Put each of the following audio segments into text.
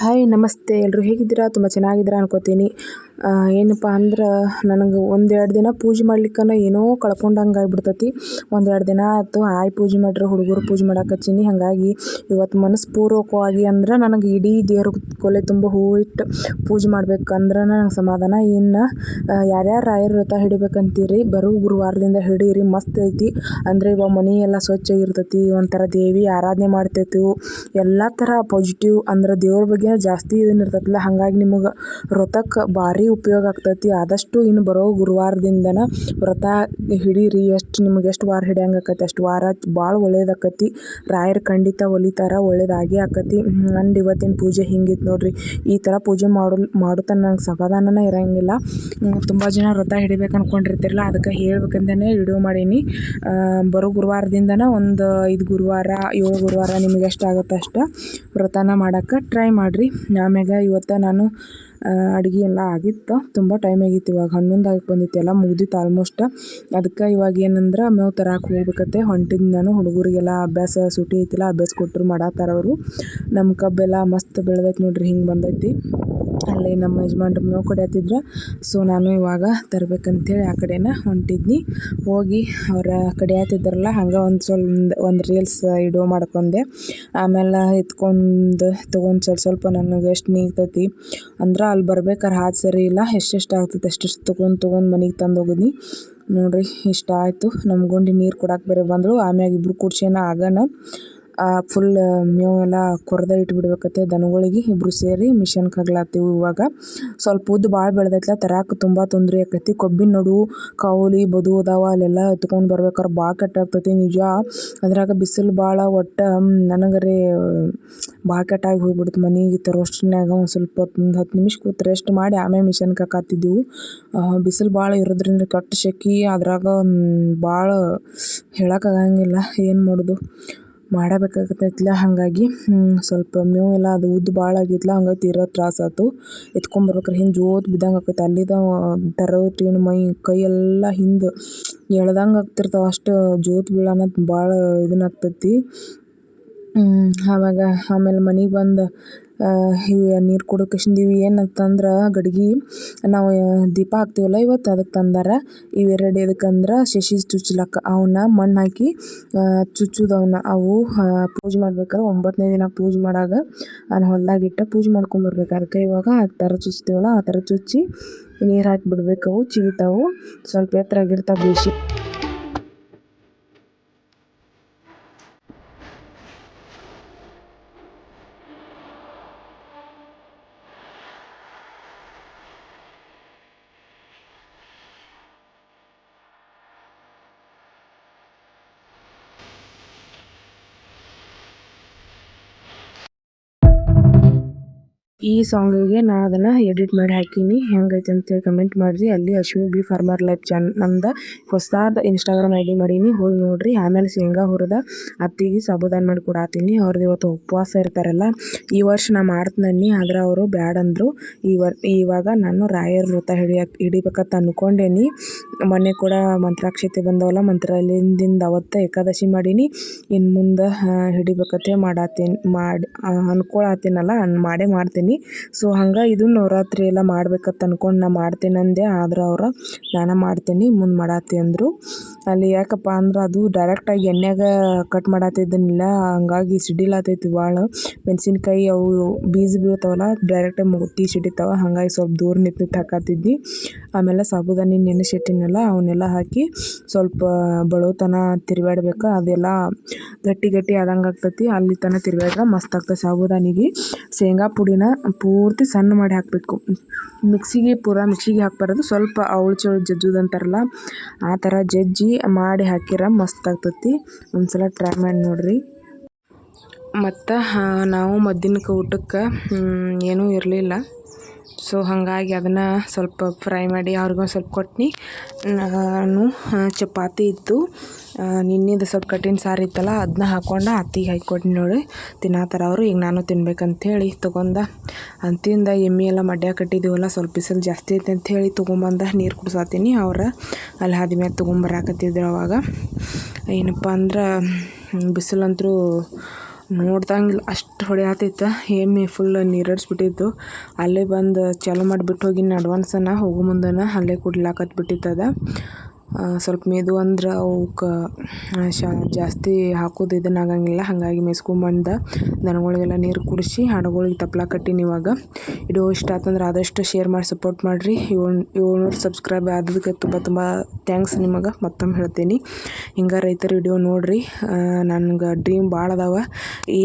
Hi ನಮಸ್ತೆ. ಎಲ್ಲರೂ ಹೇಗಿದ್ದೀರಾ? ತುಂಬ ಚೆನ್ನಾಗಿದ್ದೀರಾ ಅನ್ಕೋತೀನಿ. ಏನಪ್ಪ ಅಂದ್ರೆ ನನಗೆ ಒಂದೆರಡು ದಿನ ಪೂಜೆ ಮಾಡ್ಲಿಕ್ಕನ ಏನೋ ಕಳ್ಕೊಂಡಂಗೆ ಆಗ್ಬಿಡ್ತೈತಿ ಒಂದೆರಡು ದಿನ ಆಯ್ತು ಆಯ್ ಪೂಜೆ ಮಾಡ್ರೆ, ಹುಡುಗರು ಪೂಜೆ ಮಾಡಕ್ಕೆ ಹಚ್ಚೀನಿ ಹಾಗಾಗಿ ಇವತ್ತು ಮನಸ್ಪೂರ್ವಕವಾಗಿ ಅಂದ್ರೆ ನನಗೆ ಇಡೀ ದೇವ್ರ ಕೊಲೆ ತುಂಬ ಹೂ ಇಟ್ಟು ಪೂಜೆ ಮಾಡ್ಬೇಕಂದ್ರೆ ನನಗೆ ಸಮಾಧಾನ ಇನ್ನು ಯಾರ್ಯಾರು ರಾಯರ ವ್ರತ ಹಿಡಿಬೇಕಂತೀರಿ, ಬರೋ ಗುರುವಾರದಿಂದ ಹಿಡೀರಿ, ಮಸ್ತ್ ಐತಿ. ಅಂದರೆ ಇವಾಗ ಮನೆ ಎಲ್ಲ ಸ್ವಚ್ಛ ಇರ್ತೈತಿ, ಒಂಥರ ದೇವಿ ಆರಾಧನೆ ಮಾಡ್ತೈತಿವು ಎಲ್ಲ ಥರ ಪಾಸಿಟಿವ್ ಅಂದ್ರೆ ದೇವ್ರ ಬಗ್ಗೆ ಜಾಸ್ತಿ ಇದನ್ನ ಇರ್ತೈತಲ್ಲ ಹಾಗಾಗಿ ನಿಮಗೆ ವ್ರತಕ್ಕೆ ಭಾರಿ ಉಪಯೋಗ ಆಗ್ತೈತಿ. ಆದಷ್ಟು ಇನ್ನು ಬರೋ ಗುರುವಾರದಿಂದನ ವ್ರತ ಹಿಡೀರಿ. ಎಷ್ಟು ನಿಮ್ಗೆ ಎಷ್ಟು ವಾರ ಹಿಡಿಯಂಗೆ ಆಕತಿ? ಅಷ್ಟು ವಾರ ಭಾಳ ಒಳ್ಳೇದಾಕತಿ ರಾಯರ್ ಖಂಡಿತ ಒಲಿತಾರ ಒಳ್ಳೇದಾಗಿ ಆಕತಿ. ನಂದು ಇವತ್ತಿನ ಪೂಜೆ ಹಿಂಗಿತ್ತು ನೋಡ್ರಿ. ಈ ಥರ ಪೂಜೆ ಮಾಡೋ ಮಾಡುತ್ತಾ ನಂಗೆ ಸಮಾಧಾನನೇ ಇರಂಗಿಲ್ಲ. ತುಂಬ ಜನ ವ್ರತ ಹಿಡಿಬೇಕು ಅನ್ಕೊಂಡಿರ್ತಿರಲ್ಲ ಅದಕ್ಕೆ ಹೇಳ್ಬೇಕಂತಲೇ ವಿಡಿಯೋ ಮಾಡೀನಿ. ಬರೋ ಗುರುವಾರದಿಂದನ ಒಂದು ಐದು ಗುರುವಾರ, ಏಳು ಗುರುವಾರ ನಿಮಗೆ ಎಷ್ಟಾಗುತ್ತೆ ಅಷ್ಟು ವ್ರತನ ಮಾಡೋಕ್ಕೆ ಟ್ರೈ ಮಾಡಿರಿ. ಆಮ್ಯಾಗ ಇವತ್ತು ನಾನು ಅಡುಗೆ ಎಲ್ಲ ಆಗಿತ್ತು. ತುಂಬ ಟೈಮ್ ಆಗಿತ್ತು ಇವಾಗ. ಹನ್ನೊಂದು ಆಗಿ ಬಂದಿತ್ತು ಎಲ್ಲ ಮುಗ್ದಿತ್ತು ಆಲ್ಮೋಸ್ಟ್ ಅದಕ್ಕೆ ಇವಾಗ ಏನಂದ್ರೆ ಮೇವು ತರಕ್ಕೆ ಹೋಗ್ಬೇಕತ್ತೆ. ಹೊಂಟಿದ್ದು ನಾನು ಹುಡುಗರಿಗೆಲ್ಲ ಅಭ್ಯಾಸ ಸೂಟಿ ಐತಿಲ್ಲ, ಅಭ್ಯಾಸ ಕೊಟ್ಟರು ಮಾಡತ್ತಾರ ಅವರು. ನಮ್ಮ ಕಬ್ಬೆಲ್ಲ ಮಸ್ತ್ ಬೆಳೆದೈತೆ ನೋಡ್ರಿ, ಹಿಂಗೆ ಬಂದೈತಿ. ಅಲ್ಲಿ ನಮ್ಮ ಯಜಮಾನ್ರು ನೋವು ಕೊಡತ್ತಿದ್ರು ಸೊ ನಾನು ಇವಾಗ ತರಬೇಕಂತೇಳಿ ಆ ಕಡೆನ ಹೊಂಟಿದ್ನಿ. ಹೋಗಿ ಅವರ ಕಡಿಯತ್ತಿದ್ರಲ್ಲ ಹಂಗೆ ಒಂದು ಸ್ವಲ್ಪ ಒಂದು ರೀಲ್ಸ್ ಇಡೋ ಮಾಡ್ಕೊಂಡೆ. ಆಮೇಲೆ ಎತ್ಕೊಂಡು ತೊಗೊಂಡು ಸ್ವಲ್ಪ ಸ್ವಲ್ಪ ನನಗೆ ಎಷ್ಟು ನೀಗ್ತೈತಿ ಅಂದ್ರೆ ಅಲ್ಲಿ ಬರ್ಬೇಕಾರೆ ಹಾದು ಸರಿ ಇಲ್ಲ, ಎಷ್ಟೆಷ್ಟು ಆಗ್ತೈತೆ ಅಷ್ಟೆಷ್ಟು ತೊಗೊಂಡು ತೊಗೊಂಡು ಮನೆಗೆ ತಂದು ಹೋಗಿದ್ನಿ. ನೋಡ್ರಿ, ಇಷ್ಟ ಆಯಿತು. ನಮ್ಮ ಗುಂಡಿ ನೀರು ಕೊಡಕ್ಕೆ ಬೇರೆ ಬಂದರು. ಆಮ್ಯಾಗ ಇಬ್ರು ಕೂಡ್ಸೇನ ಆಗನ ಫುಲ್ ಮೇವು ಎಲ್ಲ ಕೊರ್ದ ಇಟ್ಬಿಡ್ಬೇಕತ್ತೆ ದನಗಳಿಗೆ. ಇಬ್ಬರು ಸೇರಿ ಮಿಷನ್ ಕಗ್ಲಾತ್ತೀವಿ ಇವಾಗ. ಸ್ವಲ್ಪ ಉದ್ದು ಭಾಳ ಬೆಳೆದೈತ್ಲ, ತರಾಕ ತುಂಬ ತೊಂದರೆ ಆಕೈತಿ. ಕೊಬ್ಬಿನ ನಡು, ಕಾವಲಿ, ಬದು ಅದಾವ, ಅಲ್ಲೆಲ್ಲ ಎತ್ಕೊಂಡು ಬರ್ಬೇಕಾದ್ರೆ ಭಾಳ ಕೆಟ್ಟಾಗ್ತೈತಿ ನಿಜ. ಅದ್ರಾಗ ಬಿಸಿಲು ಭಾಳ ಒಟ್ಟು ನನಗರೆ ಭಾಳ ಕೆಟ್ಟಾಗಿ ಹೋಗ್ಬಿಡ್ತು ಮನೆಗೆ ತರೋಷ್ಟ್ರನ್ಯಾಗ ಒಂದು ಸ್ವಲ್ಪ ಒಂದು ಹತ್ತು ನಿಮಿಷ ಕೂತು ರೆಸ್ಟ್ ಮಾಡಿ ಆಮೇಲೆ ಮಿಷನ್ ಕಾಕಾತಿದ್ದೆವು ಬಿಸಿಲು ಭಾಳ ಇರೋದ್ರಿಂದ ಕೆಟ್ಟ ಶೆಕಿ, ಅದ್ರಾಗ ಭಾಳ ಹೇಳೋಕ್ಕಾಗಂಗಿಲ್ಲ ಏನು ಮಾಡೋದು? ಮಾಡಬೇಕಾಗತೈತ್ಲ ಹಾಗಾಗಿ ಸ್ವಲ್ಪ ಮೇವು ಎಲ್ಲ ಅದು ಉದ್ದು ಭಾಳ ಆಗಿತ್ಲ. ಹಂಗಾಗಿ ತೀರಾ ತ್ರಾಸ ಆಯ್ತು ಎತ್ಕೊಂಬರ್ಬೇಕಾರೆ, ಹಿಂದೆ ಜೋತ್ ಬಿದ್ದಂಗೆ ಆಕೈತೆ. ಅಲ್ಲಿದ ತರೋಟಿನ ಮೈ, ಕೈ ಎಲ್ಲ ಹಿಂದೆ ಎಳ್ದಂಗೆ ಆಗ್ತಿರ್ತಾವೆ. ಅಷ್ಟು ಜೋತ್ ಬೀಳೋಣ ಭಾಳ ಇದನ್ನಾಗ್ತೈತಿ ಆವಾಗ ಆಮೇಲೆ ಮನೆಗೆ ಬಂದು ಇವು ನೀರು ಇವು ಏನಂತಂದ್ರೆ ಗಡ್ಗೆ ನಾವು ದೀಪ ಹಾಕ್ತೀವಲ್ಲ ಇವತ್ತು ಅದಕ್ಕೆ ತಂದಾರ. ಇವೆರಡು ಎದಕ್ಕಂದ್ರೆ ಶಶಿ ಚುಚ್ಚಲಕ್ಕ ಅವನ್ನ ಮಣ್ಣು ಹಾಕಿ ಚುಚ್ಚುದು ಅವನ್ನ ಅವು ಪೂಜೆ ಮಾಡ್ಬೇಕಾದ್ರೆ ಒಂಬತ್ತನೇ ದಿನ ಪೂಜೆ ಮಾಡಾಗ ನಾನು ಹೊಲ್ದಾಗಿಟ್ಟು ಪೂಜೆ ಮಾಡ್ಕೊಂಬರ್ಬೇಕು ಅದಕ್ಕೆ ಇವಾಗ ಆ ಥರ ಚುಚ್ತೀವಲ್ಲ, ಆ ಥರ ಚುಚ್ಚಿ ನೀರು ಹಾಕಿ ಬಿಡ್ಬೇಕು. ಅವು ಚಿಗಿತಾವು. ಸ್ವಲ್ಪ ಎತ್ತರಾಗಿರ್ತಾವೆ ಬೇಸಿ. ಈ ಸಾಂಗಿಗೆ ನಾ ಅದನ್ನು ಎಡಿಟ್ ಮಾಡಿ ಹಾಕೀನಿ. ಹೆಂಗೈತೆ ಅಂತೇಳಿ ಕಮೆಂಟ್ ಮಾಡ್ರಿ. ಅಲ್ಲಿ ಅಶ್ವಿ ಬಿ ಫಾರ್ಮರ್ ಲೈಫ್ ಚನ್ ನಂದ ಹೊಸದಾದ ಇನ್ಸ್ಟಾಗ್ರಾಮ್ ಐ ಡಿ ಮಾಡೀನಿ. ಹೋಗಿ ನೋಡಿರಿ. ಆಮೇಲೆ ಶೇಂಗಾ ಹುರಿದ ಅತ್ತಿಗೆ ಸಾಬುದಾನ ಮಾಡಿ ಕೊಡಾತೀನಿ. ಅವ್ರದ್ದು ಇವತ್ತು ಉಪವಾಸ ಇರ್ತಾರಲ್ಲ, ಈ ವರ್ಷ ನಾ ಮಾಡ್ತೀನಿ ಆದ್ರೆ ಅವರು ಬ್ಯಾಡ ಅಂದರು. ಈ ಇವಾಗ ನಾನು ರಾಯರ ವ್ರತ ಹಿಡಿಯಕ್ಕೆ ಹಿಡಿಬೇಕಂತ ಅಂದ್ಕೊಂಡೇನಿ ಮೊನ್ನೆ ಕೂಡ ಮಂತ್ರಾಕ್ಷತೆ ಬಂದವಲ್ಲ, ಮಂತ್ರಾಲಯದಿಂದ ಅವತ್ತು ಏಕಾದಶಿ ಮಾಡೀನಿ. ಇನ್ನು ಮುಂದೆ ಹಿಡಿಬೇಕತ್ತೆ ಮಾಡಾತೀನಿ, ಮಾಡಿ ಅನ್ಕೊಳತ್ತೀನಲ್ಲ ಅನ್ ಮಾಡೇ ಮಾಡ್ತೀನಿ. ಸೊ ಹಂಗೆ ಇದು ನವರಾತ್ರಿ ಎಲ್ಲ ಮಾಡ್ಬೇಕಂತ ಅಂದ್ಕೊಂಡು ನಾ ಮಾಡ್ತೇನೆ ಅಂದೆ ಆದ್ರೆ ಅವ್ರು ನಾನು ಮಾಡ್ತೀನಿ, ಮುಂದೆ ಮಾಡತ್ತಿ ಅಂದರು. ಅಲ್ಲಿ ಯಾಕಪ್ಪ ಅಂದ್ರೆ ಅದು ಡೈರೆಕ್ಟಾಗಿ ಎಣ್ಣೆಗ ಕಟ್ ಮಾಡತ್ತಿದ್ದನಿಲ್ಲ ಹಂಗಾಗಿ ಸಿಡಿಲಾತೈತಿ ಭಾಳ ಮೆಣಸಿನ್ಕಾಯಿ ಅವು ಬೀಜ ಬೀಳ್ತಾವಲ್ಲ ಡೈರೆಕ್ಟಾಗಿ ಮುಗುತ್ತಿ ಸಿಡಿತಾವ. ಹಂಗಾಗಿ ಸ್ವಲ್ಪ ದೂರ ನಿಂತು ಹಾಕತ್ತಿದ್ದು ಆಮೇಲೆ ಸಾಬುದಾನಿ ನೆನೆಸಿಟ್ಟಿನಲ್ಲ, ಅವನ್ನೆಲ್ಲ ಹಾಕಿ ಸ್ವಲ್ಪ ಬಳೋತನ ತಿರ್ಗಾಡ್ಬೇಕು ಅದೆಲ್ಲ ಗಟ್ಟಿ ಗಟ್ಟಿ ಆದಂಗೆ ಆಗ್ತೈತಿ. ಅಲ್ಲಿ ತನಕ ತಿರುಗಾಡ್ರೆ ಮಸ್ತ್ ಆಗ್ತದೆ ಸಾಬುದಾನಿಗೆ ಶೇಂಗಾ ಪುಡಿನ ಪೂರ್ತಿ ಸಣ್ಣ ಮಾಡಿ ಹಾಕಬೇಕು. ಮಿಕ್ಸಿಗೆ ಪೂರ ಮಿಕ್ಸಿಗೆ ಹಾಕ್ಬಾರ್ದು. ಸ್ವಲ್ಪ ಅವಳು ಚೌಳು ಜಜ್ಜುದು ಅಂತಾರಲ್ಲ, ಆ ಥರ ಜಜ್ಜಿ ಮಾಡಿ ಹಾಕಿರ ಮಸ್ತ್ ಆಗ್ತೈತಿ. ಒಂದು ಸಲ ಟ್ರೈ ಮಾಡಿ ನೋಡಿರಿ. ಮತ್ತು ನಾವು ಮಧ್ಯಾಹ್ನಕ್ಕೆ ಊಟಕ್ಕೆ ಏನೂ ಇರಲಿಲ್ಲ. ಸೊ ಹಾಗಾಗಿ ಅದನ್ನು ಸ್ವಲ್ಪ ಫ್ರೈ ಮಾಡಿ ಅವ್ರಿಗೊಂದು ಸ್ವಲ್ಪ ಕೊಟ್ನಿ. ನಾನು ಚಪಾತಿ ಇತ್ತು. ನಿನ್ನೆದು ಸ್ವಲ್ಪ ಕಠಿಣ ಸಾರು ಇತ್ತಲ್ಲ ಅದನ್ನ ಹಾಕ್ಕೊಂಡು ಅತ್ತಿಗೆ ಹಾಕ್ಕೊಟ್ನಿ ನೋಡಿ. ತಿನ್ನತ್ತಾರ ಅವರು ಈಗ ನಾನು ತಿನ್ಬೇಕಂಥೇಳಿ ತೊಗೊಂಡ. ಅಂತಿಂದ ಎಮ್ಮೆ ಎಲ್ಲ ಮಡ್ಯ ಕಟ್ಟಿದ್ದೀವಲ್ಲ ಸ್ವಲ್ಪ ಬಿಸಿಲು ಜಾಸ್ತಿ ಐತೆ ಅಂಥೇಳಿ ತೊಗೊಂಬಂದ ನೀರು ಕುಡ್ಸಾತೀನಿ ಅವ್ರ. ಅಲ್ಲಿ ಹಾದಿ ಮ್ಯಾಗ ತೊಗೊಂಬರಾಕತ್ತಿದ್ರು ಅವಾಗ. ಏನಪ್ಪ ಅಂದ್ರೆ ಬಿಸಿಲಂತೂ ನೋಡ್ದಂಗಿಲ್ಲ ಅಷ್ಟು ಹೊಡೆಯತ್ತಿತ್ತು ಎಮ್ಮೆ ಫುಲ್ ನೀರಡ್ಸ್ಬಿಟ್ಟಿತ್ತು ಅಲ್ಲೇ ಬಂದು ಚಾಲು ಮಾಡಿಬಿಟ್ಟು ಹೋಗಿನ ಅಡ್ವಾನ್ಸನ್ನು ಹೋಗೋ ಮುಂದನ ಅಲ್ಲೇ ಆ, ಸ್ವಲ್ಪ ಮೇದು ಅಂದ್ರೆ ಅವ್ಕೆ ಶಾ, ಜಾಸ್ತಿ ಹಾಕೋದು ಇದನ್ನ ಆಗಂಗಿಲ್ಲ. ಹಾಗಾಗಿ ಮೇಯ್ಸ್ಕೊಂಬಂದು ದನಗಳಿಗೆಲ್ಲ ನೀರು ಕುಡಿಸಿ ಹಾಡುಗಳಿಗೆ ತಪ್ಲ ಕಟ್ಟೀನಿ ಇವಾಗ. ವಿಡಿಯೋ ಇಷ್ಟ ಆತಂದ್ರೆ ಆದಷ್ಟು ಶೇರ್ ಮಾಡಿ ಸಪೋರ್ಟ್ ಮಾಡಿರಿ. ಏಳು, ಏಳ್ನೂರು ಸಬ್ಸ್ಕ್ರೈಬ್ ಆದದಕ್ಕೆ ತುಂಬ ತುಂಬ ಥ್ಯಾಂಕ್ಸ್ ನಿಮಗೆ. ಮತ್ತೊಮ್ಮೆ ಹೇಳ್ತೀನಿ. ಹಿಂಗೆ ರೈತರ ವಿಡಿಯೋ ನೋಡಿರಿ. ನನಗೆ ಡ್ರೀಮ್ ಭಾಳ ಅದಾವ. ಈ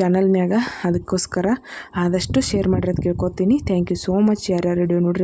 ಚಾನಲ್ನ್ಯಾಗ ಅದಕ್ಕೋಸ್ಕರ ಆದಷ್ಟು ಶೇರ್ ಮಾಡಿರಿ ಅಂತ ಕೇಳ್ಕೊತೀನಿ. ಥ್ಯಾಂಕ್ ಯು ಸೋ ಮಚ್ ಯಾರ್ಯಾರು ವಿಡಿಯೋ ನೋಡ್ರಿ.